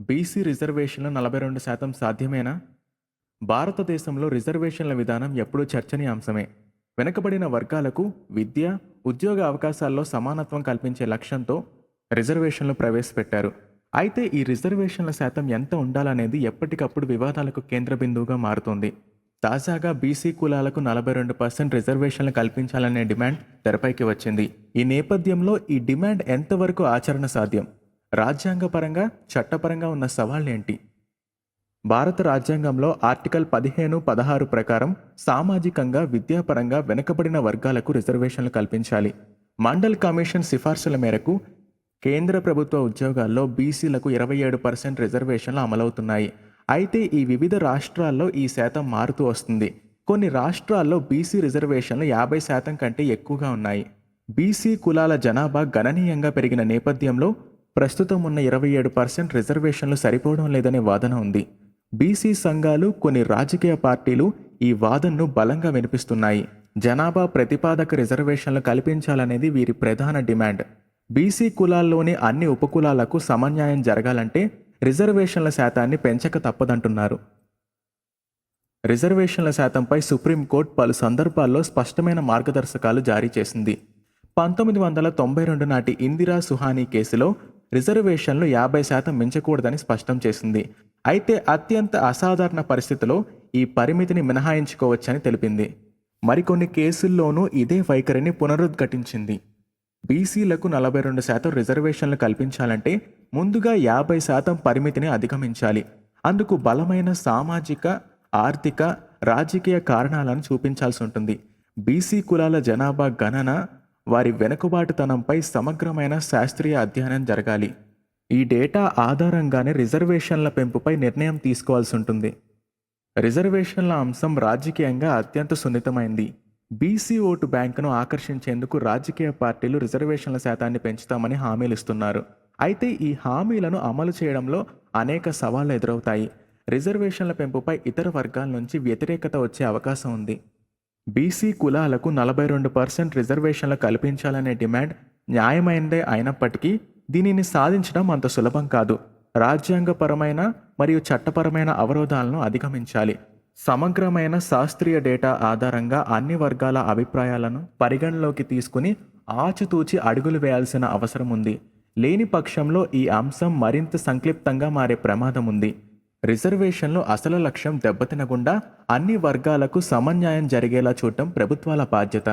BC రిజర్వేషన్లు నలభై రెండు శాతం సాధ్యమేనా? భారతదేశంలో రిజర్వేషన్ల విధానం ఎప్పుడూ చర్చనీయాంశమే. వెనుకబడిన వర్గాలకు విద్య ఉద్యోగ అవకాశాల్లో సమానత్వం కల్పించే లక్ష్యంతో రిజర్వేషన్లు ప్రవేశపెట్టారు. అయితే ఈ రిజర్వేషన్ల శాతం ఎంత ఉండాలనేది ఎప్పటికప్పుడు వివాదాలకు కేంద్ర బిందువుగా మారుతుంది. తాజాగా బీసీ కులాలకు నలభై రెండు పర్సెంట్ రిజర్వేషన్లు కల్పించాలనే డిమాండ్ తెరపైకి వచ్చింది. ఈ నేపథ్యంలో ఈ డిమాండ్ ఎంతవరకు ఆచరణ సాధ్యం? రాజ్యాంగపరంగా చట్టపరంగా ఉన్న సవాళ్ళేంటి? భారత రాజ్యాంగంలో ఆర్టికల్ పదిహేను పదహారు ప్రకారం సామాజికంగా విద్యాపరంగా వెనుకబడిన వర్గాలకు రిజర్వేషన్లు కల్పించాలి. మండల్ కమిషన్ సిఫార్సుల మేరకు కేంద్ర ప్రభుత్వ ఉద్యోగాల్లో బీసీలకు ఇరవై ఏడు పర్సెంట్ రిజర్వేషన్లు అమలవుతున్నాయి. అయితే ఈ వివిధ రాష్ట్రాల్లో ఈ శాతం మారుతూ వస్తుంది. కొన్ని రాష్ట్రాల్లో బీసీ రిజర్వేషన్లు యాభై శాతం కంటే ఎక్కువగా ఉన్నాయి. బీసీ కులాల జనాభా గణనీయంగా పెరిగిన నేపథ్యంలో ప్రస్తుతం ఉన్న ఇరవై ఏడు పర్సెంట్ రిజర్వేషన్లు సరిపోవడం లేదనే వాదన ఉంది. బీసీ సంఘాలు కొన్ని రాజకీయ పార్టీలు ఈ వాదనను బలంగా వినిపిస్తున్నాయి. జనాభా ప్రతిపాదక రిజర్వేషన్లు కల్పించాలనేది వీరి ప్రధాన డిమాండ్. బీసీ కులాల్లోని అన్ని ఉపకులాలకు సమన్యాయం జరగాలంటే రిజర్వేషన్ల శాతాన్ని పెంచక తప్పదంటున్నారు. రిజర్వేషన్ల శాతంపై సుప్రీంకోర్టు పలు సందర్భాల్లో స్పష్టమైన మార్గదర్శకాలు జారీ చేసింది. పంతొమ్మిది వందల తొంభై రెండు నాటి ఇందిరా సుహానీ కేసులో రిజర్వేషన్లు యాభై శాతం మించకూడదని స్పష్టం చేసింది. అయితే అత్యంత అసాధారణ పరిస్థితిలో ఈ పరిమితిని మినహాయించుకోవచ్చని తెలిపింది. మరికొన్ని కేసుల్లోనూ ఇదే వైఖరిని పునరుద్ఘటించింది. బీసీలకు నలభై రెండు శాతం రిజర్వేషన్లు కల్పించాలంటే ముందుగా యాభై శాతం పరిమితిని అధిగమించాలి. అందుకు బలమైన సామాజిక ఆర్థిక రాజకీయ కారణాలను చూపించాల్సి ఉంటుంది. బీసీ కులాల జనాభా గణన వారి వెనుకబాటుతనంపై సమగ్రమైన శాస్త్రీయ అధ్యయనం జరగాలి. ఈ డేటా ఆధారంగానే రిజర్వేషన్ల పెంపుపై నిర్ణయం తీసుకోవాల్సి ఉంటుంది రిజర్వేషన్ల అంశం రాజకీయంగా అత్యంత సున్నితమైంది. బీసీ ఓటు బ్యాంకును ఆకర్షించేందుకు రాజకీయ పార్టీలు రిజర్వేషన్ల శాతాన్ని పెంచుతామని హామీలు ఇస్తున్నారు అయితే ఈ హామీలను అమలు చేయడంలో అనేక సవాళ్ళు ఎదురవుతాయి. రిజర్వేషన్ల పెంపుపై ఇతర వర్గాల నుంచి వ్యతిరేకత వచ్చే అవకాశం ఉంది. బీసీ కులాలకు నలభై రెండు పర్సెంట్ రిజర్వేషన్లు కల్పించాలనే డిమాండ్ న్యాయమైనదే అయినప్పటికీ దీనిని సాధించడం అంత సులభం కాదు. రాజ్యాంగపరమైన మరియు చట్టపరమైన అవరోధాలను అధిగమించాలి. సమగ్రమైన శాస్త్రీయ డేటా ఆధారంగా అన్ని వర్గాల అభిప్రాయాలను పరిగణలోకి తీసుకుని ఆచితూచి అడుగులు వేయాల్సిన అవసరం ఉంది. లేని పక్షంలో ఈ అంశం మరింత సంక్లిప్తంగా మారే ప్రమాదం ఉంది. రిజర్వేషన్లు అసలు లక్ష్యం దెబ్బతినకుండా అన్ని వర్గాలకు సమన్యాయం జరిగేలా చూడటం ప్రభుత్వాల బాధ్యత.